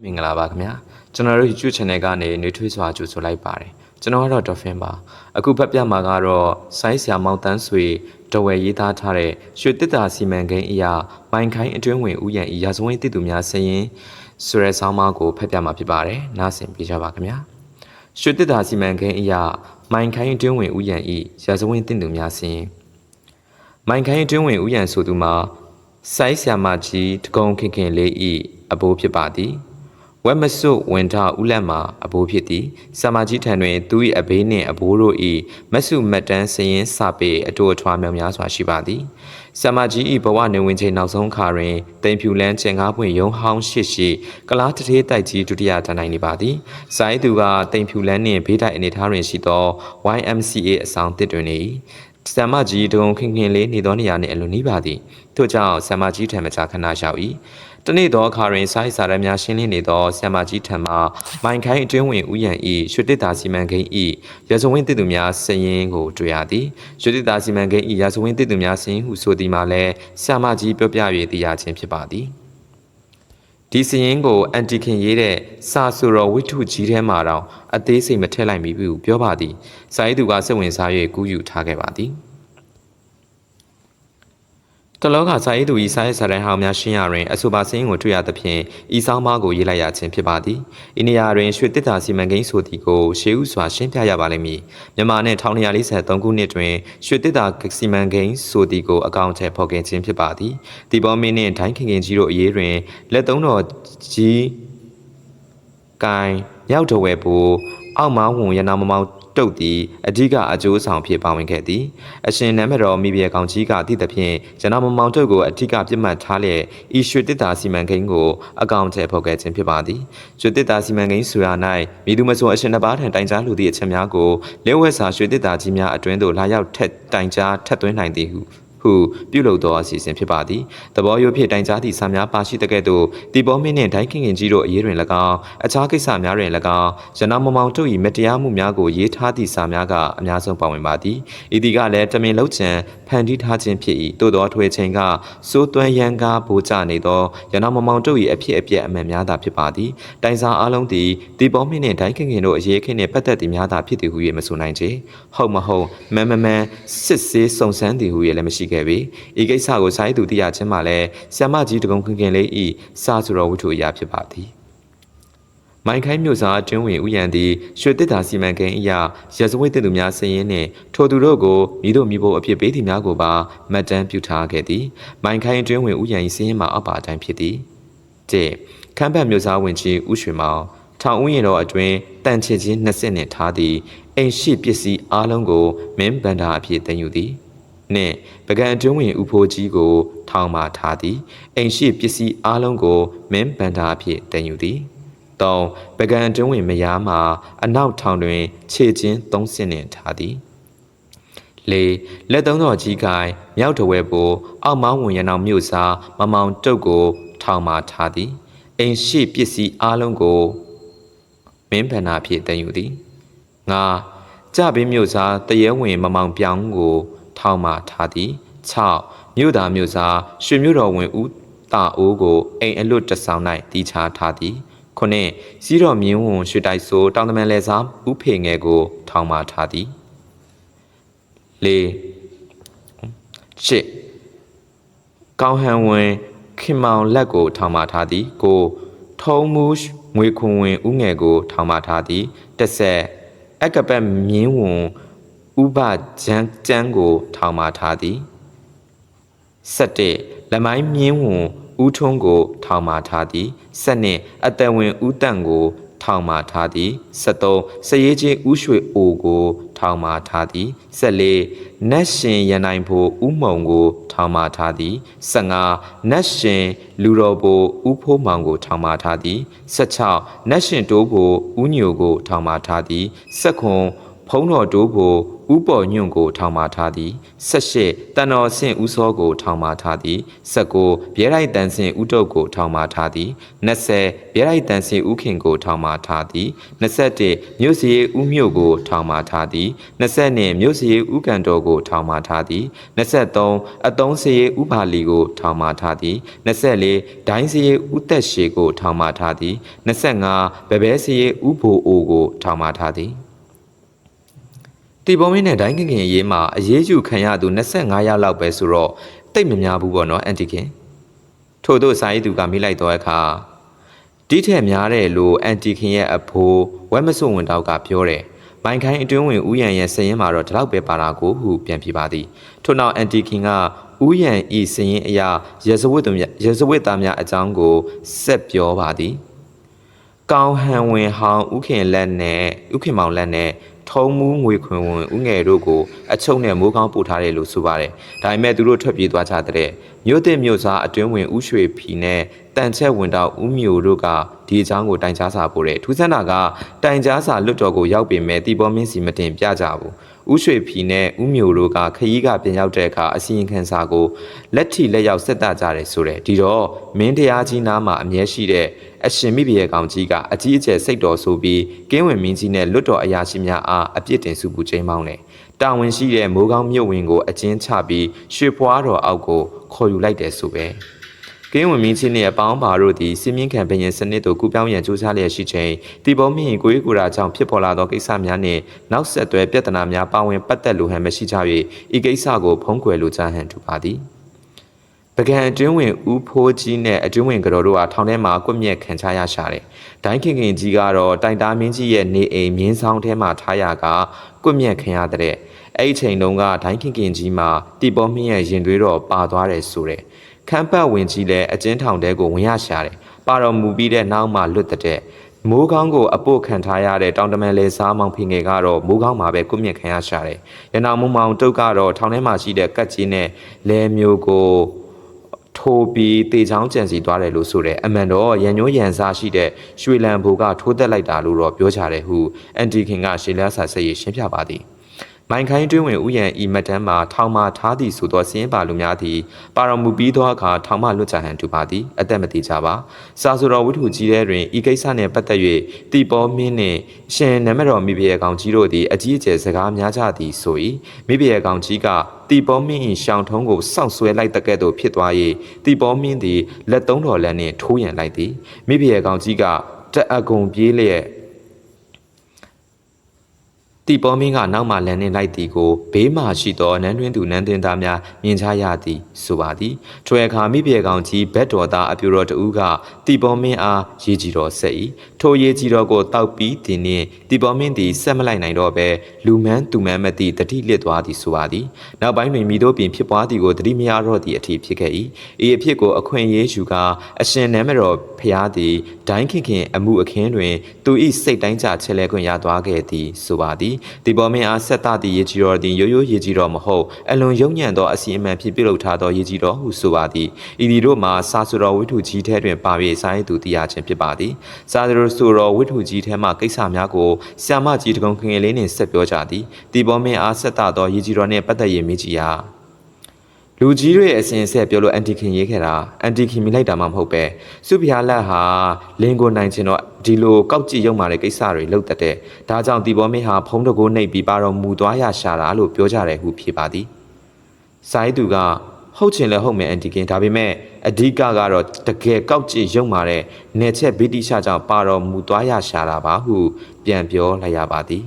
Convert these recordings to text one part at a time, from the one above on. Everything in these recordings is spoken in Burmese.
မင်္ဂလာပါခင်ဗျာကျွန်တော်တို့ YouTube channel ကနေနှွေးထွေးစွာကြိုဆိုလိုက်ပါတယ်ကျွန်တော်ကတော့ Dolphin ပါအခုဖတ်ပြမှာကတော့ဆိုင်းဆရာမောင်တန်းဆွေတဝယ်ရေးသားထားတဲ့ရွှေတစ်တာစီမံကိန်းအရာမိုင်ခိုင်းအတွင်းဝင်ဥယျာဉ်ဤရာဇဝင်းတစ်သူများစရင်ဆိုရဲဆောင်းပါးကိုဖတ်ပြမှာဖြစ်ပါတယ်နားဆင်ပေးကြပါခင်ဗျာရွှေတစ်တာစီမံကိန်းအရာမိုင်ခိုင်းအတွင်းဝင်ဥယျာဉ်ဤရာဇဝင်းတစ်သူများစရင်မိုင်ခိုင်းအတွင်းဝင်ဥယျာဉ်ဆိုသူမှာဆိုင်းဆရာမကြီးတကုံခင်ခင်လေးဤအဘိုးဖြစ်ပါသည် ဝက်မစွဝင်ထဦးလက်မှာအဘိုးဖြစ်သည်ဆမာကြီးထံတွင်သူ၏အဘေးနှင့်အဘိုးတို့၏မဆုမတန်းစည်ရင်စပေအတူအထွားမြောင်များစွာရှိပါသည်ဆမာကြီး၏ဘဝနေဝင်ချိန်နောက်ဆုံးခါတွင်တိမ်ဖြူလန်းကျင်ကားပွင့်ရုံဟောင်းရှိရှိကလားတထေးတိုက်ကြီးဒုတိယတန်းနိုင်နေပါသည်ဇိုင်းသူကတိမ်ဖြူလန်းနှင့်ဘေးတိုက်အနေထားတွင်ရှိသော YMCA အဆောင်တစ်တွင်နေ၏ဆမ်မကြီးတုံခင်ခင်လေးနေသောနေရာနှင့်အလွန်နီးပါသည်ထို့ကြောင့်ဆမ်မကြီးထံမကြာခဏရောက်၏ တနေ့သောအခါတွင်စိုင်းစာရများရှင်းလင်းနေသောဆမ်မကြီးထံမှမိုင်ခိုင်းအတွင်းဝင်ဥယျာဉ်၏ရွှေတစ်တာစီမံကိန်း၏ရဇဝင်းတစ်သူများစည်ရင်ကိုတွေ့ရသည်ရွှေတစ်တာစီမံကိန်း၏ရဇဝင်းတစ်သူများစည်ရင်ဟုဆိုသည်မှာလည်းဆမ်မကြီးပြောပြ၍သိရခြင်းဖြစ်ပါသည်ဒီစည်ရင်ကိုအန်တီခင်ရေးတဲ့စာဆိုတော်ဝိထုကြီးထဲမှာတော့အသေးစိတ်မထည့်လိုက်မိဘူးပြောပါသည်စာရေးသူကစိတ်ဝင်စား၍ကူးယူထားခဲ့ပါသည် တလောကစာရေးသူဤစာရေးစာတန်းဟောင်းများရှင်းရတွင်အဆိုပါစင်းကိုတွေ့ရသဖြင့်ဤဆောင်မကိုရေးလိုက်ရခြင်းဖြစ်ပါသည်ဤနေရာတွင်ရွှေတစ်တာစီမံကိန်းဆိုသည်ကိုရှေးဥစွာရှင်းပြရပါလိမ့်မည်မြန်မာနှင့်1943ခုနှစ်တွင်ရွှေတစ်တာစီမံကိန်းဆိုသည်ကိုအကောင့်ထဲဖော်ခဲ့ခြင်းဖြစ်ပါသည်ဒီပေါ်မင်းနှင့်ဒိုင်းခင်ခင်ကြီးတို့အရေးတွင်လက်သုံးတော်ကြီးကိုင်မြောက်တော်ဝဲပူအောက်မောင်းဝင်ရနာမမောင် တုတ်သည်အဓိကအကျိုးဆောင်ဖြစ်ပါဝင်ခဲ့သည်အရှင်နံပါတ်တော်မိဘကောင်ကြီးကတည်သဖြင့်ရနာမမောင်တုတ်ကိုအဓိကပြစ်မှတ်ထားလျက်ဤရွှေတစ်တာစီမံကိန်းကိုအကောင့်ထဲဖော်ခဲ့ခြင်းဖြစ်ပါသည်ရွှေတစ်တာစီမံကိန်းဆိုရာ၌မိသူမဆိုအရှင်တစ်ပါးထံတိုင်ကြားလူသည့်အချက်များကိုလဲဝဲစာရွှေတစ်တာကြီးများအတွင်းသို့လာရောက်ထက်တိုင်ကြားထက်သွင်းနိုင်သည်ဟု ဟုပြုလုပ်သောအစီအစဉ်ဖြစ်ပါသည်။သဘောရိုးဖြင့်တိုင်ကြားသည့်စာများပါရှိတဲ့ကဲ့သို့တီပေါ်မင်းနှင့်ဒိုင်းခင်ခင်ကြီးတို့အရေးတွင်၎င်းအခြားကိစ္စများတွင်၎င်းရနာမမောင်တို့၏မတရားမှုများကိုရေးထားသည့်စာများကအများဆုံးပါဝင်ပါသည်။ဤသည်ကလည်းတမင်လုံးချံဖန်တီးထားခြင်းဖြစ်၏။သို့သောထွေချိန်ကစိုးသွမ်းရန်ကားပိုးကြနေသောရနာမမောင်တို့၏အဖြစ်အပျက်အမှန်များသာဖြစ်ပါသည်။တိုင်စာအလုံးသည်တီပေါ်မင်းနှင့်ဒိုင်းခင်ခင်တို့အရေးခင်းနှင့်ပတ်သက်သည့်များသာဖြစ်သည်ဟု၍မဆိုနိုင်ချေ။ဟုတ်မဟုတ်မန်မမန်စစ်ဆေးစုံစမ်းသည်ဟု၍လည်းမရှိခဲ့ပေ။ဤကိစ္စကိုစာရေးသူသိရခြင်းမှာလည်းဆ iam မကြီးတကုံခင်ခင်လေးဤစာဆိုတော်ဝတ္ထုအရာဖြစ်ပါသည်။မိုင်ခိုင်းမြို့စားအတွင်းဝင်ဥယျံသည်ရွှေတစ်တာစီမံကိန်းအရာရဇဝိတ်သူများစည်ရင်းနှင့်ထိုသူတို့ကိုမိတို့မိဖို့အဖြစ်ပေးသည်များကိုပါမှတ်တမ်းပြုထားခဲ့သည်။မိုင်ခိုင်းအတွင်းဝင်ဥယျံ၏စည်ရင်းမှာအပ္ပါအတိုင်းဖြစ်သည်။၁ခမ်းပတ်မြို့စားဝင်ကြီးဥရွှေမောင်ထောင်ဥယျာဉ်တော်အတွင်းတန်ချစ်ချင်းနှစ်ဆင့်နှင့်ထားသည်အိမ်ရှိပစ္စည်းအလုံးကိုမင်းဗန္ဒာအဖြစ်တင်ယူသည်။ နှင့်ပကံအတွင်းဝင်ဥဖိုးကြီးကို ထောင်မှထားသည်အိမ်ရှိပစ္စည်းအလုံးကိုမင်းဗန္ဒာအဖြစ်တင်ယူသည်၃ပကံအတွင်းဝင်မယားမှာအနောက်ထောင်တွင် ခြေချင်း၃ဆင့်နှင့်ထားသည်လေလက်သုံးတော်ကြီးကိုင်မြောက်တဝဲပိုအောက်မောင်းဝင်ရနောင်မြို့စားမမောင်တုတ်ကို ထောင်မှထားသည်အိမ်ရှိပစ္စည်းအလုံးကိုမင်းဗန္ဒာအဖြစ်တင်ယူသည်ငါကြပင်းမြို့စားတရဲဝင်မမောင်ပြောင်းကို ထောင်မှထားသည်6မြို့သားမြို့စားရွှေမြို့တော်ဝင်ဦးတာအိုးကိုအိမ်အလွတ်တဆောင်၌တီးခြားထားသည်ခုနှစ်စီးတော်မြင်းဝန်ရွှေတိုက်ဆိုတောင်တမန်လဲစားဥဖေငယ်ကို ထောင်မှထားသည်၄ရှစ်ကောင်းဟန်ဝင်ခင်မောင်လက်ကို ထောင်မှထားသည်ကိုထုံးမှုငွေခွန်ဝင်ဥငယ်ကို ထောင်မှထားသည်တစ်ဆက်အကပတ်မြင်းဝန် ဥပကျန်းကျန်းကို ထောင်မှထားသည်7လမိုင်းမြင်းဝန်ဦးထွန်းကို ထောင်မှထားသည်7အတန်ဝင်ဦးတန့်ကို ထောင်မှထားသည်73စရေးချင်းဦးရွှေအိုကို ထောင်မှထားသည်14နတ်ရှင်ရန်နိုင်ဖို့ဦးမုံကို ထောင်မှထားသည်15နတ်ရှင်လူတော်ဘိုဦးဖိုးမောင်ကို ထောင်မှထားသည်16နတ်ရှင်တိုးဘိုဦးညိုကို ထောင်မှထားသည်19ဖုံးတော်တိုးဘို ဥပေါ်ညွန့်ကိုထောင်မာထားသည်18တန်တော်ဆင့်ဥစောကိုထောင်မာထားသည်19ပြဲရိုက်တန်ဆင့်ဥတုတ်ကိုထောင်မာထားသည်20ပြဲရိုက်တန်ဆင့်ဥခင်ကိုထောင်မာထားသည်21မြို့စီဥမြို့ကိုထောင်မာထားသည်22မြို့စီဥကန်တော်ကိုထောင်မာထားသည်23အတုံးစီဥပါလီကိုထောင်မာထားသည်24ဒိုင်းစီဥသက်ရှေကိုထောင်မာထားသည်25ဗဘဲစီဥဘိုအိုကိုထောင်မာထားသည် တီပုံမင်းနဲ့ဒိုင်းခင်ခင်ရေးမှာအရေးယူခံရသူ25ယောက်လောက်ပဲဆိုတော့တိတ်မများဘူးပေါ့နော်အန်တီခင်ထို့သောစာရေးသူကမိလိုက်တော့အခါဒီထက်များတယ်လို့အန်တီခင်ရဲ့အဖိုးဝက်မစွဝင်တောက်ကပြောတယ်မိုင်ခိုင်းအတွင်းဝင်ဥယျံရဲ့စရင်မှာတော့ဒီလောက်ပဲပါတာကိုဟုပြန်ပြပါသည်ထို့နောက်အန်တီခင်ကဥယျံဤစရင်အရာရစဝတ်သူများရစဝတ်သားများအကြောင်းကိုဆက်ပြောပါသည်ကောင်းဟန်ဝင်ဟောင်းဥခင်လက်နဲ့ဥခင်မောင်လက်နဲ့ ထုံးမူးငွေခွင်ဝင်ဥငယ်တို့ကိုအချုပ်နဲ့မိုးကောင်းပို့ထားတယ်လို့ဆိုပါတယ်။ဒါပေမဲ့သူတို့ထွက်ပြေးသွားကြတဲ့မြို့သစ်မြို့သားအတွင်းဝင်ဥရွှေဖီနဲ့တန်ချက်ဝင်တော့ဥမျိုးတို့ကဒီအကြောင်းကိုတိုင်ကြားစာပို့တယ်။ထူးဆန်းတာကတိုင်ကြားစာလွတ်တော်ကိုရောက်ပေမဲ့တီပေါ်မင်းစီမတင်ပြကြဘူး။ ဥရွှေဖီနဲ့ဥမျိုးတို့ကခရီးကပြန်ရောက်တဲ့အခါအစီရင်ခံစာကိုလက်ထီလက်ရောက်ဆက်တကြတယ်ဆိုတဲ့ဒီတော့မင်းတရားကြီးနားမှာအမြဲရှိတဲ့အရှင်မိဘရဲ့ကောင်ကြီးကအကြီးအကျယ်စိတ်တော်ဆိုပြီးကင်းဝင်မင်းကြီးနဲ့လွတ်တော်အရာရှိများအားအပြစ်တင်စုပူချိန်မောင်းတယ်။တာဝန်ရှိတဲ့မိုးကောင်းမြို့ဝင်ကိုအကျဉ်းချပြီးရွှေဖွားတော်အောက်ကိုခေါ်ယူလိုက်တယ်ဆိုပဲ။ ကင်းဝင်မင်းချင်းနဲ့အပေါင်းပါတို့သည်စီမင်းခံဘရင်စနစ်တို့ကူပြောင်းရန်ကြိုးစားလျက်ရှိချိန်တီဘောမင်းကိုကြီးကိုရာကြောင့်ဖြစ်ပေါ်လာသောကိစ္စများနှင့်နောက်ဆက်တွဲပြဿနာများပါဝင်ပတ်သက်လိုဟန်မရှိကြ၍ဤကိစ္စကိုဖုံးကွယ်လိုကြဟန်တူပါသည်။ပကံအတွင်းဝင်ဦးဖိုးကြီးနဲ့အတွင်းဝင်ကတော်တို့ဟာထောင်ထဲမှာကွက်မြက်ခံချရရှာတယ်။ဒိုင်းခင်ခင်ကြီးကတော့တိုင်တာမင်းကြီးရဲ့နေအိမ်မြင်းဆောင်ထဲမှာထားရကကွက်မြက်ခံရတဲ့အဲ့ဒီချိန်တုန်းကဒိုင်းခင်ခင်ကြီးမှာတီပေါ်မင်းရဲ့ရင်သွေးတော့ပါသွားတယ်ဆိုတဲ့ ခမ်းပတ်ဝင်ကြီးလည်းအကျဉ်းထောင်ထဲကိုဝင်ရရှာတယ်။ပါတော်မူပြီးတဲ့နောက်မှလွတ်တဲ့မိုးကောင်းကိုအပုတ်ခံထားရတဲ့တောင်တမန်လေစားမောင်ဖင်ငယ်ကတော့မိုးကောင်းမှာပဲကုမြင့်ခံရရှာတယ်။ရနာမုံမောင်တုတ်ကတော့ထောင်ထဲမှာရှိတဲ့ကတ်ကြီးနဲ့လဲမျိုးကိုထိုးပြီးတေချောင်းကြံစီသွားတယ်လို့ဆိုတဲ့အမှန်တော့ရန်ညိုးရန်စားရှိတဲ့ရွှေလံဘူကထိုးသက်လိုက်တာလို့တော့ပြောကြတယ်ဟုအန်တီခင်ကရှေလျားဆာဆက်ရရှင်းပြပါသည် မိုင်ခိုင်းတွင်းဝင်ဥယျံဤမတန်းမှာထောင်မှထားသည်ဆိုသောစင်းပါလူများသည်ပါတော်မူပြီးသောအခါထောင်မှလွတ်ကြဟန်တူပါသည်အသက်မသေးကြပါစာဆိုတော်ဝိထုကြီးတဲ့တွင်ဤကိစ္စနှင့်ပတ်သက်၍တီပေါ်မင်းနှင့်ရှင်နမတော်မိဖုရားကောင်ကြီးတို့သည်အကြီးအကျယ်စကားများကြသည်ဆို၏မိဖုရားကောင်ကြီးကတီပေါ်မင်း၏ရှောင်းထုံးကိုစောင့်ဆွဲလိုက်တဲ့ကဲ့သို့ဖြစ်သွား၍တီပေါ်မင်းသည်လက်သုံးတော်လက်နှင့်ထိုးရန်လိုက်သည်မိဖုရားကောင်ကြီးကတအကုံပြေးလျက် တီပေါ်မင်းကနောက်မှလန်နေလိုက်သည်ကိုဘေးမှရှိသောနန်းတွင်သူနန်းတင်သားများမြင်ချရသည်ဆိုပါသည်ထိုအခါမိပြေကောင်ကြီးဘက်တော်သားအပြူတော်တဦးကတီပေါ်မင်းအားရေကြီးတော်ဆက်၏ထိုရေကြီးတော်ကိုတောက်ပြီးတင်နှင့်တီပေါ်မင်းသည်ဆက်မလိုက်နိုင်တော့ဘဲလူမန်းသူမန်းမသိတတိလစ်သွားသည်ဆိုပါသည်နောက်ပိုင်းတွင်မိတို့ပြင်ဖြစ်ပွားသည်ကိုတတိမရတော့သည့်အထိဖြစ်ခဲ့၏ဤအဖြစ်ကိုအခွင့်အရေးယူကာအရှင်နန်းမတော်ဖျားသည်ဒိုင်းခင်ခင်အမှုအခင်းတွင်သူ၏စိတ်တိုင်းကြချက်လဲခွင့်ရသွားခဲ့သည်ဆိုပါသည်ဒီပေါ်မင်းအားဆက်သသည့်ရေကြီးတော်သည်ရိုးရိုးရေကြီးတော်မဟုတ်အလွန်ယုံညံ့သောအစီအမံဖြင့်ပြုလုပ်ထားသောရေကြီးတော်ဟုဆိုပါသည်ဤဒီတို့မှာစာဆိုတော်ဝိထုကြီးထဲတွင်ပါ၍စာရေးသူတရားခြင်းဖြစ်ပါသည်စာဆိုတော်ဝိထုကြီးထဲမှကိစ္စများကိုဆ iam မကြီးတကုံခင်ငယ်လေးနှင့်ဆက်ပြောကြသည်ဒီပေါ်မင်းအားဆက်သသောရေကြီးတော်နှင့်ပတ်သက်၍မိကြီးအား လူကြီးတွေအစဉ်အဆက်ပြောလို့အန်တီခင်ရေးခဲ့တာအန်တီခင်မိလိုက်တာမှမဟုတ်ပဲစုဖျားလက်ဟာလင်းကိုနိုင်ချင်တော့ဒီလိုကောက်ကြည့်ရုံမာတဲ့ကိစ္စတွေလုပ်တတ်တဲ့ဒါကြောင့်ဒီဘောမင်းဟာဖုံးတကိုးနှိပ်ပြီးပါတော့မူသွားရရှာတာလို့ပြောကြတယ်ဟုဖြေပါသည်စိုင်းသူကဟုတ်ချင်လဲဟုတ်မယ်အန်တီခင်ဒါပေမဲ့အဓိကကတော့တကယ်ကောက်ကြည့်ရုံမာတဲ့နေချက်ဗီတိရှာကြောင့်ပါတော့မူသွားရရှာတာပါဟုပြန်ပြောလိုက်ရပါသည်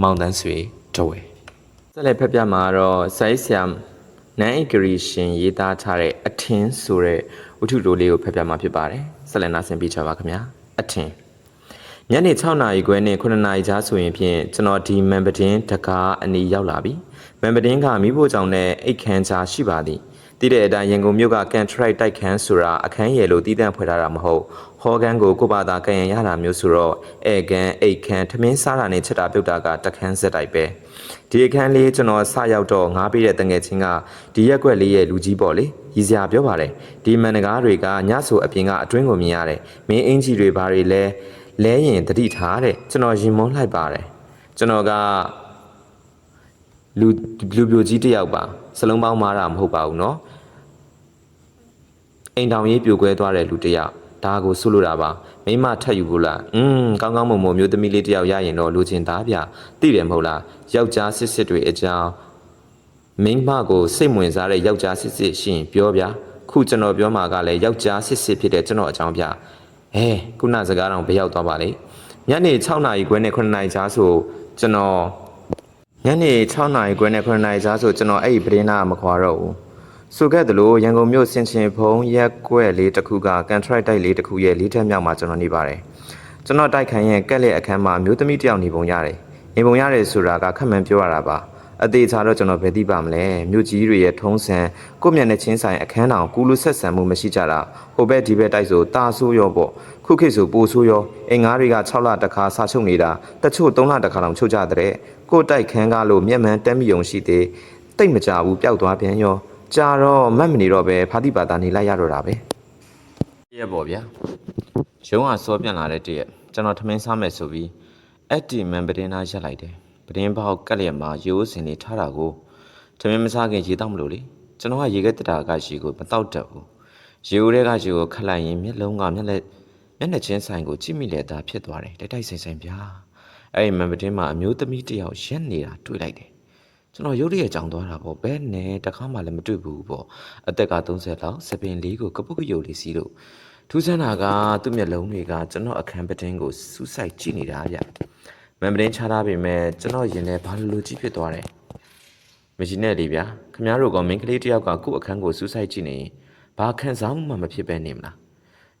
မောင်တန်းဆွေတဝဲဆက်လက်ဖက်ပြမှာတော့စိုင်းဆရာ နန်အဂရီရှင်ရေးသားထားတဲ့အထင်းဆိုတဲ့ဝတ္ထုတိုလေးကိုဖက်ပြမှာဖြစ်ပါတယ်ဆက်လက်နာဆင်ပြချပါခင်ဗျာအထင်းညနေ6နာရီခွဲနဲ့9နာရီကြားဆိုရင်ဖြင့်ကျွန်တော်ဒီမန်ပတင်းတကားအနီးရောက်လာပြီမန်ပတင်းကမိဖို့ကြောင့်နဲ့အိတ်ခမ်းချာရှိပါသည်တည်တဲ့အတိုင်းရန်ကုန်မြို့ကကန်ထရိုက်တိုက်ခန်းဆိုတာအခန်းရည်လို့တည်တံ့ဖွဲ့ထားတာမဟုတ်ဟောကန်ကိုကိုပါတာကန်ရရတာမျိုးဆိုတော့အဲကန်အိတ်ခမ်းထမင်းစားတာနဲ့ချက်တာပြုတ်တာကတခန်းဆက်တိုက်ပဲ ဒီအခန်းလေးကျွန်တော်ဆရောက်တော့ငားပေးတဲ့တငယ်ချင်းကဒီရက်ွက်လေးရဲ့လူကြီးပေါ့လေရည်စရာပြောပါတယ်ဒီမန်နကားတွေကညဆိုအပြင်ကအတွင်းကိုမြင်ရတယ်မင်းအင်ကြီးတွေဘာတွေလဲလဲရင်တတိထားတဲ့ကျွန်တော်ရင်မုန်းလိုက်ပါတယ်ကျွန်တော်က လူလူပြိုကြီးတစ်ယောက်ပါစလုံးပေါင်းမာတာမဟုတ်ပါဘူးเนาะအိမ်တောင်ရေးပြိုကွဲသွားတဲ့လူတစ်ယောက် ဒါကိုဆုလို့တာပါမိမထက်ယူဘူးလားอืมကောင်းကောင်းမွန်မွန်မျိုးသမီးလေးတစ်ယောက်ရရင်တော့လူချင်းသားဗျသိတယ်မဟုတ်လားယောက်ျားစစ်စစ်တွေအကြောင်းမိန်းမကိုစိတ်ဝင်စားတဲ့ယောက်ျားစစ်စစ်ရှိရင်ပြောဗျာခုကျွန်တော်ပြောမှာကလည်းယောက်ျားစစ်စစ်ဖြစ်တဲ့ကျွန်တော်အကြောင်းပြဟဲခုနစကားတော့ဘယ်ရောက်သွားပါလဲညနေ6နာရီခွဲနဲ့9နာရီကြားဆိုကျွန်တော်ညနေ6နာရီခွဲနဲ့9နာရီကြားဆိုကျွန်တော်အဲ့ဒီပရင်းနာမခွာတော့ဘူး ဆိုခဲ့သလိုရန်ကုန်မြို့စင်ချင်ဖုံးရက်ကွက်လေးတစ်ခုက contract တိုက်လေးတစ်ခုရဲ့လေးထက်မြောက်မှာကျွန်တော်နေပါတယ်ကျွန်တော်တိုက်ခိုင်ရဲ့ကက်လက်အခန်းမှာမျိုးသမီးတစ်ယောက်နေပုံရတယ်နေပုံရတယ်ဆိုတာကခက်မှန်ပြောရတာပါအသေးချာတော့ကျွန်တော်ဘယ်သိပါမလဲမြို့ကြီးတွေရဲ့ထုံးစံကိုယ့်မျက်နှာချင်းဆိုင်အခန်းတောင်ကူလူဆက်ဆံမှုမရှိကြတာဟိုဘက်ဒီဘက်တိုက်ဆိုတာဆိုးရောပေါ့ခုခေတ်ဆိုပိုဆိုးရောအင်္ဂါတွေက6လတခါစာချုပ်နေတာတချို့3လတခါလောက်ချုပ်ကြတဲ့ကိုယ့်တိုက်ခန်းကားလို့မျက်မှန်တက်မိုံရှိသေးတိတ်မကြဘူးပျောက်သွားပြန်ရော ကြာတော့မတ်မနေတော့ပဲဖာတိပါတာနေလိုက်ရတော့တာပဲရက်ပေါ့ဗျာရုံးကစောပြန်လာတဲ့တရက်ကျွန်တော်ထမင်းစားမယ်ဆိုပြီးအဲ့ဒီမန်ပတင်းသားရက်လိုက်တယ်ပတင်းပေါက်ကက်လျက်မှာရိုးစင်နေထားတာကိုထမင်းမစားခင်ရေတောက်မလို့လေကျွန်တော်ကရေခဲတတာကရေကိုမတောက်တတ်ဘူးရေဦးတဲ့ကရေကိုခက်လိုက်ရင်မျက်လုံးကမျက်လက်မျက်နှာချင်းဆိုင်ကိုကြည့်မိလေတာဖြစ်သွားတယ်တိုက်တိုက်ဆိုင်ဆိုင်ဗျာအဲ့ဒီမန်ပတင်းမှာအမျိုးသမီးတစ်ယောက်ရက်နေတာတွေ့လိုက်တယ် ကျွန်တော်ရုပ်ရည်ကြောင်သွားတာပေါ့ဘဲနဲ့တခါမှလည်းမတွေ့ဘူးပေါ့အသက်က30လောက်စပင်လေးကိုကပုတ်ကရုပ်လေးစီးလို့ထူးဆန်းတာကသူ့မျက်လုံးတွေကကျွန်တော်အခန်းပတင်းကိုစူးစိုက်ကြည့်နေတာဗျမန်ပတင်းချထားပေမဲ့ကျွန်တော်ရင်ထဲဘာလို့လိုကြီးဖြစ်သွားတယ်မရှိနဲ့လေဗျာခမ ्या တို့ကမင်းကလေးတယောက်ကကို့အခန်းကိုစူးစိုက်ကြည့်နေရင်ဘာခံစားမှုမှမဖြစ်ပဲနေမလား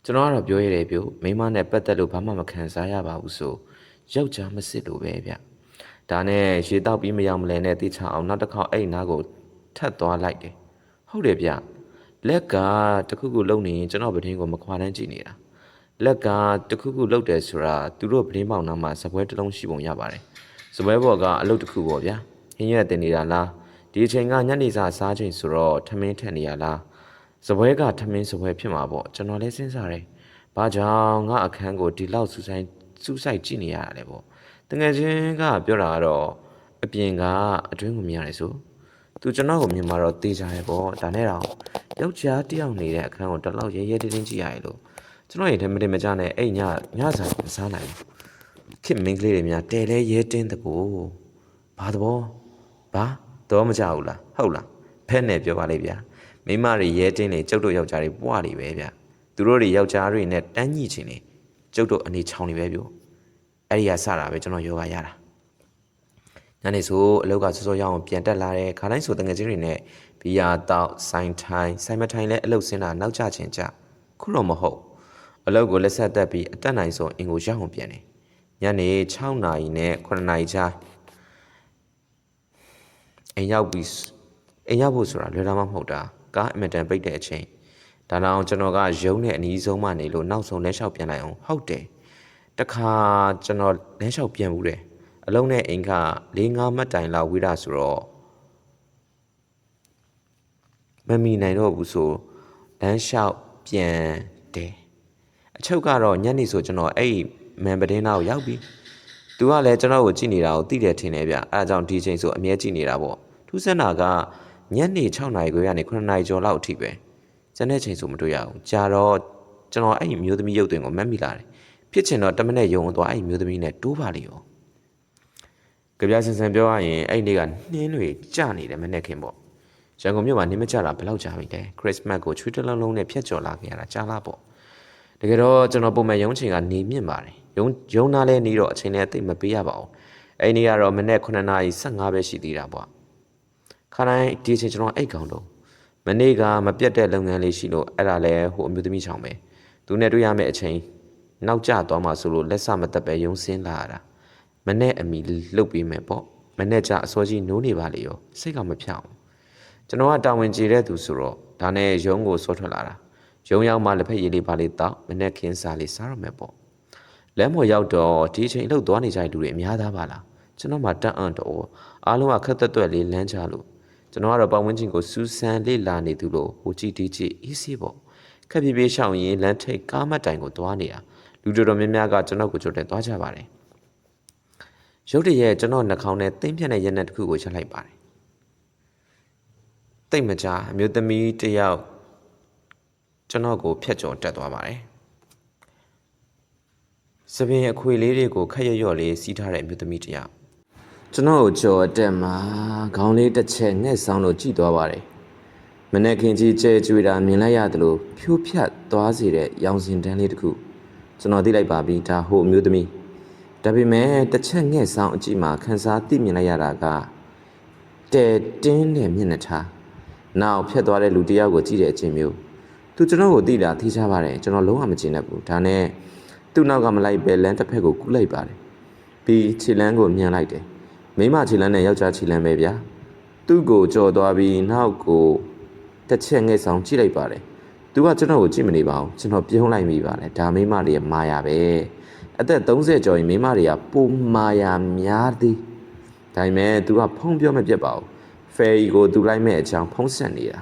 ကျွန်တော်ကတော့ပြောရတယ်ပြို့မိမနဲ့ပတ်သက်လို့ဘာမှမခံစားရပါဘူးဆိုယောက်ျားမစစ်လို့ပဲဗျ ဒါနဲ့ရေတောက်ပြီးမရောက်မလဲနဲ့တိချအောင်နောက်တစ်ခေါက်အဲ့နားကိုထပ်သွားလိုက်တယ်ဟုတ်တယ်ဗျလက်ကတခုခုလုံနေရင်ကျွန်တော်ပတင်းကိုမခွာတန်းကြည့်နေတာလက်ကတခုခုလုတ်တယ်ဆိုတာသူတို့ပတင်းပေါင်နားမှာစပွဲတစ်လုံးရှိပုံရပါတယ်စပွဲပေါ်ကအလုပ်တစ်ခုပေါ့ဗျာဟင်းရွက်တင်နေတာလားဒီအချိန်ကညနေစာစားချိန်ဆိုတော့ထမင်းထက်နေရလားစပွဲကထမင်းစပွဲဖြစ်မှာပေါ့ကျွန်တော်လည်းစဉ်းစားတယ်ဘာကြောင့်ငါအခန်းကိုဒီလောက်စူးဆိုင်စူးစိုက်ကြည့်နေရတာလဲပေါ့ တကယ်ချင်းကပြောတာကတော့အပြင်ကအတွင်းကိုမြင်ရတယ်ဆိုသူကျွန်တော်ကိုမြင်မှာတော့တေးကြရဲပေါ့ဒါနဲ့တော့ယောက်ျားတစ်ယောက်နေတဲ့အခန်းကိုတလောက်ရဲရဲတင်းတင်းကြည့်ရတယ်လို့ကျွန်တော်ရင်ထဲမတင်မကြနဲ့အဲ့ညညစာမစားနိုင်ဘူးခင်မင်းကလေးတွေများတဲလဲရဲတင်းတကူဘာသဘောဘာတော့မကြဘူးလားဟုတ်လားဖက်နဲ့ပြောပါလိမ့်ဗျာမိမတွေရဲတင်းနေကျုပ်တို့ယောက်ျားတွေပွားတွေပဲဗျာသူတို့တွေယောက်ျားတွေနဲ့တန်းညှိချင်နေကျုပ်တို့အနေချောင်းနေပဲပြော အဲ့ဒီကစတာပဲကျွန်တော်ယောဂရတာညနေဆိုအလောက်ကစောစောရအောင်ပြန်တက်လာတဲ့ခါတိုင်းဆိုတငယ်ချင်းတွေနဲ့ဘီယာတောက်ဆိုင်ထိုင်းဆိုင်မထိုင်းလဲအလုတ်စင်းတာနောက်ကျချင်ကြခုတော့မဟုတ်အလုပ်ကိုလက်ဆက်တက်ပြီးအတက်နိုင်ဆုံးအင်ကိုရောက်အောင်ပြန်တယ်။ညနေ6နာရီနဲ့9နာရီချာအိမ်ရောက်ပြီးအိမ်ရောက်ဖို့ဆိုတာလွယ်တာမှမဟုတ်တာကားအင်မတန်ပိတ်တဲ့အချိန်ဒါတောင်ကျွန်တော်ကရုံးနဲ့အနီးဆုံးမှနေလို့နောက်ဆုံးလမ်းလျှောက်ပြန်လိုက်အောင်ဟုတ်တယ် တခါကျွန်တော်လမ်းလျှောက်ပြန်ဘူးတယ်အလုံးနဲ့အိမ်က၄၅မှတ်တိုင်လောက်ဝေးတာဆိုတော့မမီနိုင်တော့ဘူးဆိုလမ်းလျှောက်ပြန်တယ်အချုပ်ကတော့ညနေဆိုကျွန်တော်အဲ့မန်ပတင်းသားကိုရောက်ပြီ။ तू ကလည်းကျွန်တော်ကိုကြည့်နေတာကိုသိတယ်ထင်တယ်ဗျ။အဲအကြောင်းဒီချိန်ဆိုအမြဲကြည့်နေတာပေါ့။ထူးဆန်းတာကညနေ6နာရီခွဲကနေ9နာရီကျော်လောက်အထိပဲ။ကျန်တဲ့ချိန်ဆိုမတွေ့ရဘူး။ကြာတော့ကျွန်တော်အဲ့မျိုးသမီးရုပ်သွင်းကိုမက်မိလာတယ်။ ဖြစ်ချင်တော့တမနဲ့ယုံသွားအဲ့မျိုးသမီးနဲ့တိုးပါလေရော။ကြပြစင်စင်ပြောရရင်အဲ့နေ့ကနှင်းတွေကြနေတယ်မနေ့ခင်ပေါ့။ရန်ကုန်မြို့မှာနေမကြတာဘယ်လောက်ကြာပြီလဲ။ခရစ်စမတ်ကိုချွေးတလုံးလုံးနဲ့ဖျက်ကျော်လာခဲ့ရတာကြားလားပေါ့။တကယ်တော့ကျွန်တော်ပုံမှန်ရုံးချိန်ကနေမြင့်ပါတယ်ရုံးရုံးသားလဲနေတော့အချိန်လည်းတိတ်မပေးရပါဘူးအဲ့ဒီကတော့မနေ့9:15ပဲရှိသေးတာပေါ့ခါတိုင်းဒီအချိန်ကျွန်တော်အိတ်ကောင်တော့မနေ့ကမပြတ်တဲ့လုပ်ငန်းလေးရှိလို့အဲ့ဒါလဲဟိုအမျိုးသမီးချောင်ပဲသူနဲ့တွေ့ရမယ့်အချိန် နောက်ကျသွားမှဆိုလို့လက်စမတက်ပဲရုံးစင်းလာရတာမနေ့အမီလှုပ်ပြီးမယ်ပေါ့မနေ့ကျအစောကြီးနိုးနေပါလေရောစိတ်ကမဖြောင်းကျွန်တော်ကတာဝန်ကျေတဲ့သူဆိုတော့ဒါနဲ့ရုံးကိုစောထွက်လာတာရုံရောက်မှလက်ဖက်ရည်လေးပါလေးတောက်မနေ့ခင်းစားလေးစားရမယ်ပေါ့လမ်းပေါ်ရောက်တော့ဒီအချိန်အလုပ်သွားနေကြတဲ့လူတွေအများသားပါလားကျွန်တော်မှတက်အံ့တော့အားလုံးကခက်သက်သွက်လေးလမ်းချလို့ကျွန်တော်ကတော့ပတ်ဝန်းကျင်ကိုစူးစမ်းလေ့လာနေသူလို့ဟိုကြည့်တီးကြည့်အေးစေးပေါ့ခက်ပြေးပြေးရှောင်ရင်လမ်းထိပ်ကားမတ်တိုင်ကိုသွားနေတာ လူတော်တော်များများကကျွန်တော်ကိုကြိုတက်သွားကြပါတယ်ရုတ်တရက်ကျွန်တော်နှာခေါင်းနဲ့တင်းပြက်တဲ့ရက်နဲ့တစ်ခုကိုချက်လိုက်ပါတယ်တိတ်မကြအမျိုးသမီးတစ်ယောက်ကျွန်တော်ကိုဖျက်ကျော်တက်သွားပါတယ်စပင်အခွေလေးတွေကိုခက်ရရော့လေးစီးထားတဲ့အမျိုးသမီးတစ်ယောက်ကျွန်တော်ကိုကြော်အတက်မှာခေါင်းလေးတစ်ချက်ငှက်ဆောင်လို့ကြည့်သွားပါတယ်မနေ့ခင်ကြီးကျဲကျွေတာမြင်လိုက်ရတယ်လို့ဖြိုးဖြတ်သွားစေတဲ့ရောင်စင်တန်းလေးတစ်ခု ကျွန်တော်သိလိုက်ပါပြီဒါဟိုအမျိုးသမီးဒါပေမဲ့တစ်ချက်ငှက်ဆောင်အကြည့်မှာခန်းစားသိမြင်လိုက်ရတာကတဲတင်းတဲ့မျက်နှာထားနောက်ဖြတ်သွားတဲ့လူတစ်ယောက်ကိုကြည့်တဲ့အချိန်မျိုးသူကျွန်တော်ကိုသိတာသိချပါတယ်ကျွန်တော်လုံးဝမကျင်တတ်ဘူးဒါနဲ့သူ့နောက်ကမလိုက်ပဲလမ်းတစ်ဖက်ကိုကူးလိုက်ပါတယ်ပြီးခြေလမ်းကိုမြင်လိုက်တယ်မိမခြေလမ်းနဲ့ယောက်ျားခြေလမ်းပဲဗျာသူ့ကိုကြော်သွားပြီးနောက်ကိုတစ်ချက်ငဲ့ဆောင်ကြည့်လိုက်ပါတယ် သူကကျွန်တော်ကိုကြည့်မနေပါဘူးကျွန်တော်ပြုံးလိုက်မိပါတယ်ဒါမိမတွေရဲ့မာယာပဲအသက်30ကျော်ရင်မိမတွေကပုံမာယာများသည်ဒါပေမဲ့သူကဖုံးပြောမပြတ်ပါဘူးဖယ်ရီကိုသူလိုက်မဲ့အကြောင်းဖုံးဆက်နေတာ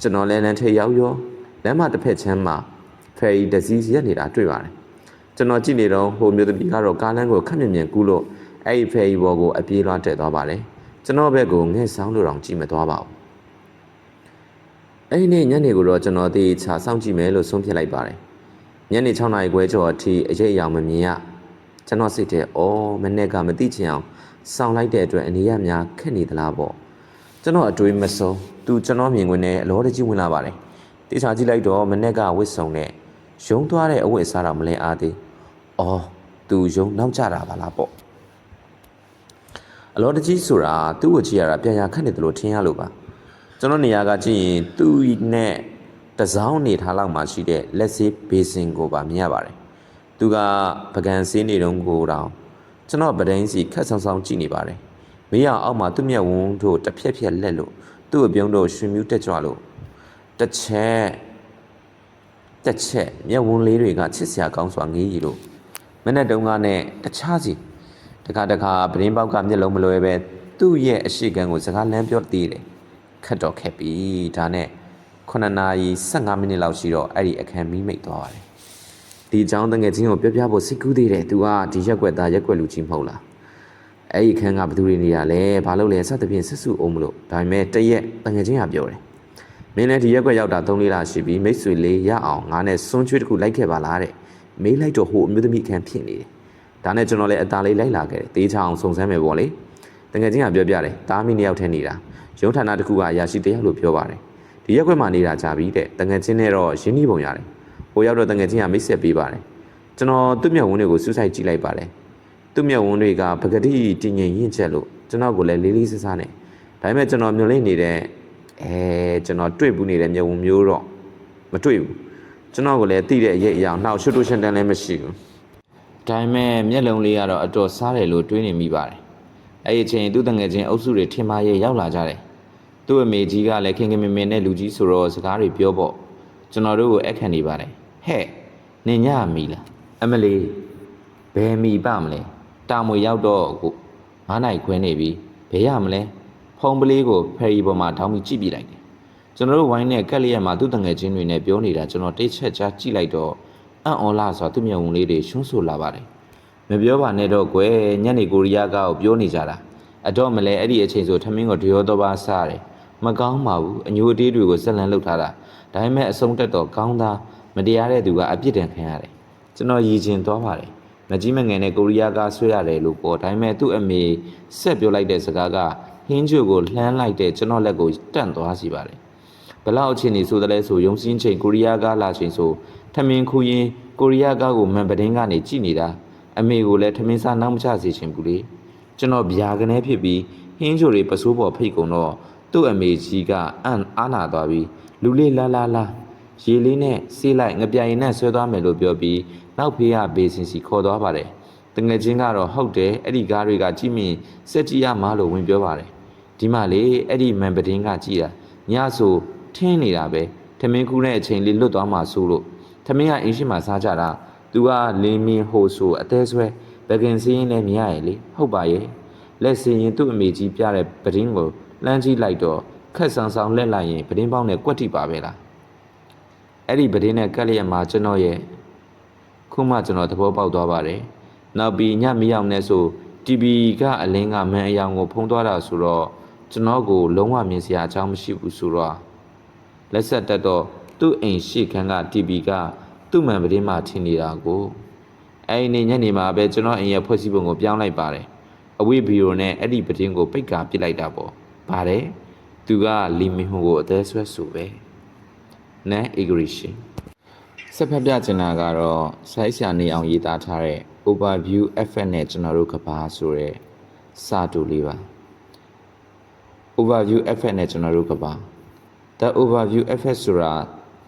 ကျွန်တော်လည်းလမ်းထိပ်ရောက်ရောလမ်းမတစ်ဖက်ချမ်းမှာဖယ်ရီတစ်စီးရက်နေတာတွေ့ပါတယ်ကျွန်တော်ကြည့်နေတော့ဟိုမျိုးသမီးကတော့ကားလမ်းကိုခက်မြင်မြင်ကူးလို့အဲ့ဒီဖယ်ရီဘော်ကိုအပြေးလွှတ်တက်သွားပါတယ်ကျွန်တော်ဘက်ကိုငှက်ဆောင်လို့တောင်ကြည့်မသွားပါဘူး အဲ့ဒီနေ့ညနေကိုတော့ကျွန်တော်တေးချာစောင့်ကြည့်မယ်လို့ဆုံးဖြတ်လိုက်ပါတယ်ညနေ6နာရီခွဲကျော်အထိအရေးအယောင်မမြင်ရကျွန်တော်စိတ်ထဲအော်မနေ့ကမသိချင်အောင်စောင့်လိုက်တဲ့အတွက်အနေရများခက်နေသလားပေါ့ကျွန်တော်အတွေးမစုံသူကျွန်တော်မြင်ခွင့်နဲ့အလောတကြီးဝင်လာပါတယ်တေချာကြည့်လိုက်တော့မနေ့ကဝစ်စုံနဲ့ရုံသွားတဲ့အဝတ်အစားတော့မလဲအားသေးအော်သူရုံနောက်ကျတာပါလားပေါ့အလောတကြီးဆိုတာသူ့ကိုကြည့်ရတာပြန်ရခက်နေတယ်လို့ထင်ရလို့ပါ ကျွန်တော်နေရာကကြည့်ရင်သူ့နဲ့တစောင်းနေထားလောက်မှရှိတဲ့လက်စေးဘေးစင်ကိုပါမြင်ရပါတယ်သူကပကံစင်းနေတုန်းကိုတောင်ကျွန်တော်ပဒိန်းစီခက်ဆောင်ဆောင်ကြည့်နေပါတယ်မေးရအောက်မှာသူ့မျက်ဝန်းတို့တစ်ဖြက်ဖြက်လက်လို့သူ့အပြုံးတို့ရွှင်မြူးတက်ကြွလို့တစ်ချက်တစ်ချက်မျက်ဝန်းလေးတွေကချစ်စရာကောင်းစွာငေးရီလို့မနဲ့တုံးကနဲ့တခြားစီတခါတခါပရင်းပေါက်ကမျက်လုံးမလွယ်ပဲသူ့ရဲ့အရှိကံကိုစကားလမ်းပြောသေးတယ် ခတ်တော့ခက်ပြီဒါနဲ့9နာရီ15မိနစ်လောက်ရှိတော့အဲ့ဒီအခန်းမီးမိတ်သွားပါတယ်ဒီအကြောင်းတငယ်ချင်းကိုပြောပြဖို့စိတ်ကူးသေးတယ်သူကဒီရက်ွက်သားရက်ွက်လူကြီးမဟုတ်လားအဲ့ဒီခန်းကဘသူတွေနေရလဲဘာလို့လဲစသဖြင့်ဆက်စုအောင်မလို့ဒါပေမဲ့တရက်တငယ်ချင်းကပြောတယ်မင်းလည်းဒီရက်ကွက်ရောက်တာ၃လေးလရှိပြီမိတ်ဆွေလေးရအောင်ငါနဲ့စွန်းချွေးတစ်ခုလိုက်ခဲ့ပါလားတဲ့မေးလိုက်တော့ဟိုအမျိုးသမီးခန်းဖြစ်နေတယ်ဒါနဲ့ကျွန်တော်လည်းအသားလေးလိုက်လာခဲ့တယ်တေးချအောင်စုံစမ်းမယ်ပေါ့လေတငယ်ချင်းကပြောပြတယ်တားမိနှစ်ယောက်ထဲနေတာ ရုံးဌာနတစ်ခုကအရာရှိတယောက်လို့ပြောပါတယ်ဒီရက်ကွက်မှာနေတာကြာပြီတဲ့တငယ်ချင်းနဲ့တော့ရင်းနှီးပုံရတယ်ဟိုရောက်တော့တငယ်ချင်းကမိတ်ဆက်ပေးပါတယ်ကျွန်တော်သူ့မျက်ဝန်းတွေကိုစူးစိုက်ကြည့်လိုက်ပါတယ်သူ့မျက်ဝန်းတွေကပကတိတည်ငြိမ်ရင့်ချက်လို့ကျွန်တော်ကိုလည်းလေးလေးဆဆနဲ့ဒါပေမဲ့ကျွန်တော်မျောလင့်နေတဲ့အဲကျွန်တော်တွေ့ဘူးနေတဲ့မျက်ဝန်းမျိုးတော့မတွေ့ဘူးကျွန်တော်ကိုလည်းတိတဲ့အရေးအယောင်နှောက်ရှုပ်ထွရှင်းတန်းလည်းမရှိဘူးဒါပေမဲ့မျက်လုံးလေးကတော့အတော်စားတယ်လို့တွေးနေမိပါတယ်အဲ့ဒီအချိန်သူ့တငယ်ချင်းအုပ်စုတွေထင်မရဲ့ရောက်လာကြတယ် သူ့အမေကြီးကလည်းခင်ခင်မင်မင်နဲ့လူကြီးဆိုတော့စကားတွေပြောပေါ့ကျွန်တော်တို့ကိုအခက်နေပါတယ်ဟဲ့နင်ညမီလားအမလီဘယ်မီပမလဲတာမွေရောက်တော့ကို9နိုင်ခွဲနေပြီဘယ်ရမလဲဖုံးပလေးကိုဖယ်ရီပေါ်မှာထောင်းပြီးကြည့်ပြလိုက်တယ်ကျွန်တော်တို့ဝိုင်းနဲ့ကက်လျက်မှာသူ့တငယ်ချင်းတွေနဲ့ပြောနေတာကျွန်တော်တိတ်ချက်ချာကြည့်လိုက်တော့အံ့ဩလာဆိုသူ့မျက်ဝန်းလေးတွေရှုံးဆိုလာပါတယ်မပြောပါနဲ့တော့ကွယ်ညနေကိုရီးယားကကိုပြောနေကြတာအတော့မလဲအဲ့ဒီအချိန်ဆိုထမင်းကိုဒရောတော့ပါစားတယ် မကောင်းပါဘူးအညိုအတေးတွေကိုဆက်လန်းလုပ်ထားတာဒါပေမဲ့အဆုံးတက်တော့ကောင်းသားမတရားတဲ့သူကအပြစ်ဒဏ်ခံရတယ်ကျွန်တော်ရည်ချင်သွားပါတယ်မကြီးမငယ်နဲ့ကိုရီးယားကဆွဲရတယ်လို့ပေါ့ဒါပေမဲ့သူ့အမေဆက်ပြောလိုက်တဲ့စကားကဟင်းချိုကိုလှမ်းလိုက်တဲ့ကျွန်တော်လက်ကိုတန့်သွားစီပါတယ်ဘလောက်အချိန်နေဆိုသလဲဆိုယုံစင်းချိန်ကိုရီးယားကလာချိန်ဆိုထမင်းခူရင်ကိုရီးယားကကိုမန်ပဒင်းကနေကြည်နေတာအမေကိုလည်းထမင်းစားနောက်မချစေချင်ဘူးလေကျွန်တော်ဗျာကနေဖြစ်ပြီးဟင်းချိုတွေပစိုးပေါ်ဖိတ်ကုန်တော့ သူ့အမေကြီးကအံ့အားနာသွားပြီးလူလေးလာလာလာရေလေးနဲ့ဆေးလိုက်ငပြိုင်နဲ့ဆွဲသွားမယ်လို့ပြောပြီးနောက်ဖေးကဘေးစင်စီခေါ်သွားပါတယ်တငယ်ချင်းကတော့ဟုတ်တယ်အဲ့ဒီကားတွေကကြည့်မြင်စက်ကြည့်ရမှာလို့ဝင်ပြောပါတယ်ဒီမှလေအဲ့ဒီမန်ပဒင်းကကြည်တာညဆိုထင်းနေတာပဲထမင်းကူးတဲ့အချိန်လေးလွတ်သွားမှဆိုလို့ထမင်းကအင်းရှိမှစားကြတာသူကလင်းမင်းဟိုဆိုအသေးဆွဲဘကင်စင်းနဲ့မြင်ရရဲ့လေဟုတ်ပါရဲ့လက်စင်ရင်သူ့အမေကြီးပြတဲ့ပဒင်းကို လှမ်းကြည့်လိုက်တော့ခက်ဆန်ဆောင်လက်လိုက်ရင်ပဒင်းပေါင်းနဲ့ကွက်တိပါပဲလားအဲ့ဒီပဒင်းနဲ့ကက်လျက်မှာကျွန်တော်ရဲ့ခုမှကျွန်တော်သဘောပေါက်သွားပါတယ်နောက်ပြီးညမီးအောင်နဲ့ဆို TV ကအလင်းကမန်အယောင်ကိုဖုံးသွားတာဆိုတော့ကျွန်တော်ကိုလုံးဝမြင်စရာအကြောင်းမရှိဘူးဆိုတော့လက်ဆက်တက်တော့သူ့အိမ်ရှိခန်းက TV ကသူ့မှန်ပတင်းမှထင်နေတာကိုအဲ့ဒီနေ့ညနေမှာပဲကျွန်တော်အိမ်ရဲ့ဖွဲ့စည်းပုံကိုပြောင်းလိုက်ပါတယ်အဝေးဘီရိုနဲ့အဲ့ဒီပတင်းကိုပိတ်ကာပစ်လိုက်တာပေါ့ ပါတယ်သူကလီမီဟွန်ကိုအသေးဆွဲဆိုပဲနန်အီဂရီရှင်ဆက်ဖက်ပြချင်တာကတော့ဆိုင်းဆရာနေအောင်ရေးသားထားတဲ့ overview effect နဲ့ကျွန်တော်တို့ကဘာဆိုတဲ့စာတူလေးပါ overview effect နဲ့ကျွန်တော်တို့ကဘာ the overview effect ဆိုတာ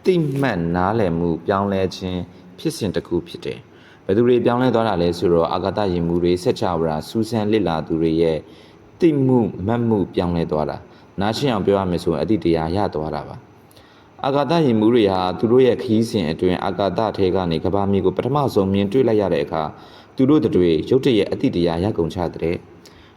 တိမှတ်နားလည်မှုပြောင်းလဲခြင်းဖြစ်စဉ်တစ်ခုဖြစ်တယ်ဘယ်သူတွေပြောင်းလဲသွားတာလဲဆိုတော့အာဂတရင်မှုတွေဆက်ချဝရာစူးစမ်းလစ်လာသူတွေရဲ့ တိမှုမတ်မှုပြောင်းလဲသွားတာနားရှင်းအောင်ပြောရမယ်ဆိုရင်အတိတရားရသွားတာပါအာဂါတရင်မှုတွေဟာသူတို့ရဲ့ခီးစဉ်အတွင်းအာဂါတထဲကနေကဘာမီကိုပထမဆုံးမြင်တွေ့လိုက်ရတဲ့အခါသူတို့တွေရုတ်တရက်အတိတရားရကုန်ချတဲ့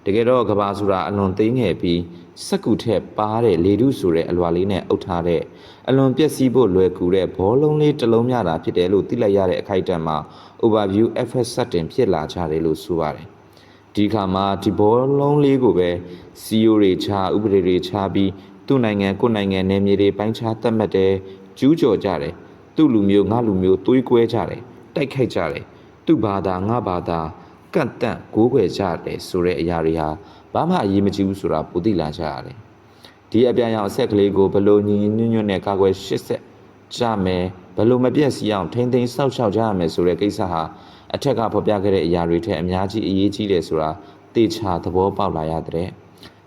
တကယ်တော့ကဘာဆိုတာအလွန်သိငယ်ပြီးစက်ကူထက်ပါတဲ့လေတုဆိုတဲ့အလွာလေးနဲ့အုပ်ထားတဲ့အလွန်ပျက်စီးဖို့လွယ်ကူတဲ့ဘောလုံးလေးတစ်လုံးမြတာဖြစ်တယ်လို့သိလိုက်ရတဲ့အခိုက်အတန့်မှာ overview effect စတင်ဖြစ်လာကြတယ်လို့ဆိုပါတယ် ဒီခါမှာဒီဘောလုံးလေးကိုပဲစီယိုတွေချဥပဒေတွေချပြီးသူ့နိုင်ငံကိုယ့်နိုင်ငံနယ်မြေတွေပိုင်းခြားသတ်မှတ်တယ်ကျူးကျော်ကြတယ်သူ့လူမျိုးငါလူမျိုးသွေးကွဲကြတယ်တိုက်ခိုက်ကြတယ်သူ့ဘာသာငါဘာသာကန့်တန့်ကိုးကွယ်ကြတယ်ဆိုတဲ့အရာတွေဟာဘာမှအရေးမကြီးဘူးဆိုတာပိုသိလာကြရတယ်ဒီအပြန်ရောင်အဆက်ကလေးကိုဘလို့ညီညီညွတ်ညွတ်နဲ့ကာကွယ်ရှစ်ဆက်ကြမယ်ဘလို့မပြည့်စည်အောင်ထိမ့်သိမ်းစောက်ရှောက်ကြရမယ်ဆိုတဲ့ကိစ္စဟာ အထက်ကဖော်ပြခဲ့တဲ့အရာတွေထက်အများကြီးအရေးကြီးတယ်ဆိုတာတေချာသဘောပေါက်လာရတဲ့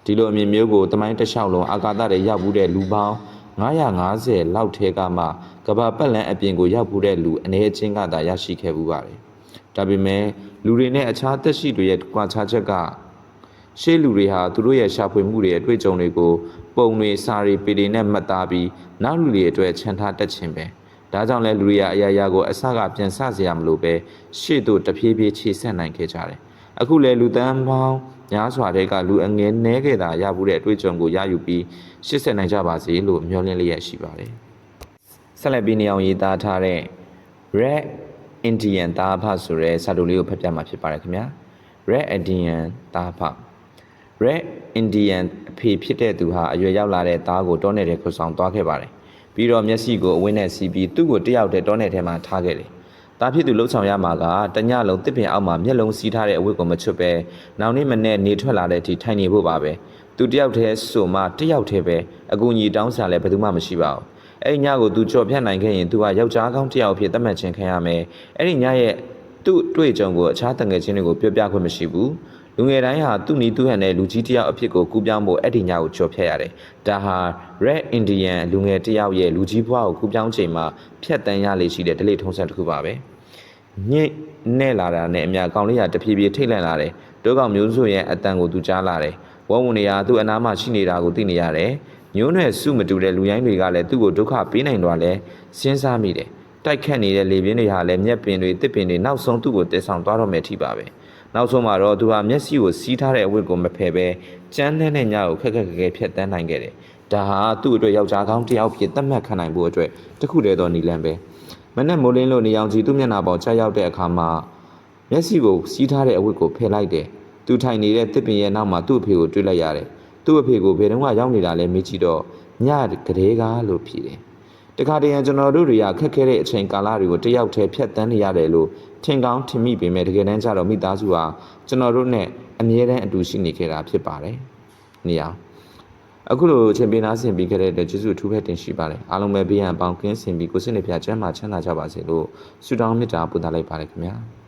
ဒီလိုအမြင်မျိုးကိုတမိုင်းတစ်လျှောက်လုံးအာကာသတွေရောက်ဘူးတဲ့လူပေါင်း950လောက်ထဲကမှကဘာပတ်လန်းအပြင်ကိုရောက်ဘူးတဲ့လူအနေအချင်းကသာရရှိခဲ့ဘူးပါတယ်ဒါပေမဲ့လူတွေနဲ့အခြားသက်ရှိတွေရဲ့ကွာခြားချက်ကရှေးလူတွေဟာသူတို့ရဲ့ရှာဖွေမှုတွေရဲ့အတွေ့အကြုံတွေကိုပုံတွေစာတွေပေတွေနဲ့မှတ်သားပြီးနောက်လူတွေအတွက်ခြံထားတတ်ခြင်းပဲ ဒါကြောင့်လဲလူတွေကအရာရာကိုအစကပြန်ဆစရာမလိုပဲရှေ့သို့တဖြည်းဖြည်းခြေဆက်နိုင်ခဲ့ကြတယ်အခုလဲလူတန်းပေါင်းများစွာတဲ့ကလူအငယ်နဲခဲ့တာရဘူးတဲ့အတွေ့အကြုံကိုရယူပြီးရှေ့ဆက်နိုင်ကြပါစေလို့မျှော်လင့်လျက်ရှိပါတယ်ဆက်လက်ပြီးနေအောင်ရေးသားထားတဲ့ Red Indian တာဖဆိုတဲ့စာတူလေးကိုဖတ်ပြမှာဖြစ်ပါတယ်ခင်ဗျာ Red Indian တာဖ Red Indian အဖေဖြစ်တဲ့သူဟာအရွယ်ရောက်လာတဲ့သားကိုတောနယ်ထဲခေါ်ဆောင်သွားခဲ့ပါတယ်။ ပြီးတော့မျက်စိကိုအဝင်းနဲ့စီးပြီးသူ့ကိုတယောက်တည်းတောနယ်ထဲမှာထားခဲ့တယ်။သားဖြစ်သူလှုပ်ဆောင်ရမှာကတညလုံးတစ်ပင်အောက်မှာမျက်လုံးစီးထားတဲ့အဝတ်ကိုမချွတ်ပဲနောက်နေ့မနေ့နေထွက်လာတဲ့အထိထိုင်နေဖို့ပါပဲ။သူတယောက်တည်းဆိုမှတယောက်တည်းပဲအကူကြီးတောင်းဆရာလည်းဘယ်သူမှမရှိပါဘူး။အဲ့ဒီညကိုသူကြော်ဖြတ်နိုင်ခဲ့ရင်သူကယောက်ျားကောင်းတစ်ယောက်အဖြစ်သတ်မှတ်ခြင်းခံရမယ်။အဲ့ဒီညရဲ့သူ့တွေ့ကြုံကိုအခြားတငယ်ချင်းတွေကိုပြောပြခွင့်မရှိဘူး။ လူငယ်တိုင်းဟာသူ့နီးသူ့ဟန်နဲ့လူကြီးတစ်ယောက်အဖြစ်ကိုကူးပြောင်းဖို့အဲ့ဒီညကိုကြော်ဖြတ်ရတယ်။ဒါဟာ Red Indian လူငယ်တစ်ယောက်ရဲ့လူကြီးဘဝကိုကူးပြောင်းချိန်မှာဖြတ်တန်းရလေရှိတဲ့ဒလိထုံးစံတစ်ခုပါပဲ။ညစ်နဲ့လာတာနဲ့အများကောင်လေးဟာတဖြည်းဖြည်းထိတ်လန့်လာတယ်။ဒုကောင်မျိုးစုရဲ့အတန်ကိုသူကြားလာတယ်။ဝုံဝင်နေရာသူ့အနားမှာရှိနေတာကိုသိနေရတယ်။မျိုးနွယ်စုမတူတဲ့လူရိုင်းတွေကလည်းသူ့ကိုဒုက္ခပေးနိုင်တော့လဲစဉ်းစားမိတယ်။တိုက်ခတ်နေတဲ့လေပြင်းတွေဟာလည်းမျက်ပင်တွေတစ်ပင်တွေနောက်ဆုံးသူ့ကိုတည်ဆောင်သွားတော့မယ်ထိပါပဲ။ နောက်ဆုံးမှာတော့သူဟာမျက်စိကိုစီးထားတဲ့အဝတ်ကိုမဖယ်ပဲကြမ်းတဲ့နဲ့ညကိုခက်ခက်ခဲခဲဖြတ်တန်းနိုင်ခဲ့တယ်။ဒါဟာသူ့အတွက်ယောက်ျားကောင်းတစ်ယောက်ဖြစ်သတ်မှတ်ခံနိုင်ဖို့အတွက်တခုတည်းသောနီလန်ပဲ။မနဲ့မိုးလင်းလို့နေအောင်ကြည့်သူ့မျက်နှာပေါ်ချရောက်တဲ့အခါမှာမျက်စိကိုစီးထားတဲ့အဝတ်ကိုဖယ်လိုက်တယ်။သူထိုင်နေတဲ့တစ်ပင်ရဲ့နောက်မှာသူ့အဖေကိုတွေ့လိုက်ရတယ်။သူ့အဖေကိုဘယ်တော့မှရောက်နေတာလဲမေးကြည့်တော့ညကလေးကားလို့ဖြေတယ်။တခါတည်းရန်ကျွန်တော်တို့တွေကခက်ခဲတဲ့အချိန်ကာလတွေကိုတယောက်တည်းဖြတ်တန်းနေရတယ်လို့ ထင်ကောင်းထင်မိပေမဲ့တကယ်တမ်းကျတော့မိသားစုဟာကျွန်တော်တို့နဲ့အမြဲတမ်းအတူရှိနေခဲ့တာဖြစ်ပါတယ်။နေအောင်အခုလိုချင်ပေးနာဆင်ပြီးခဲ့တဲ့အတွက်ကျေးဇူးအထူးပဲတင်ရှိပါတယ်အားလုံးပဲဘေးရန်ပေါင်းကင်းစင်ပြီးကိုယ်စိတ်နှပြချမ်းသာချမ်းသာကြပါစေလို့ဆုတောင်းမေတ္တာပို့သလိုက်ပါတယ်ခင်ဗျာ။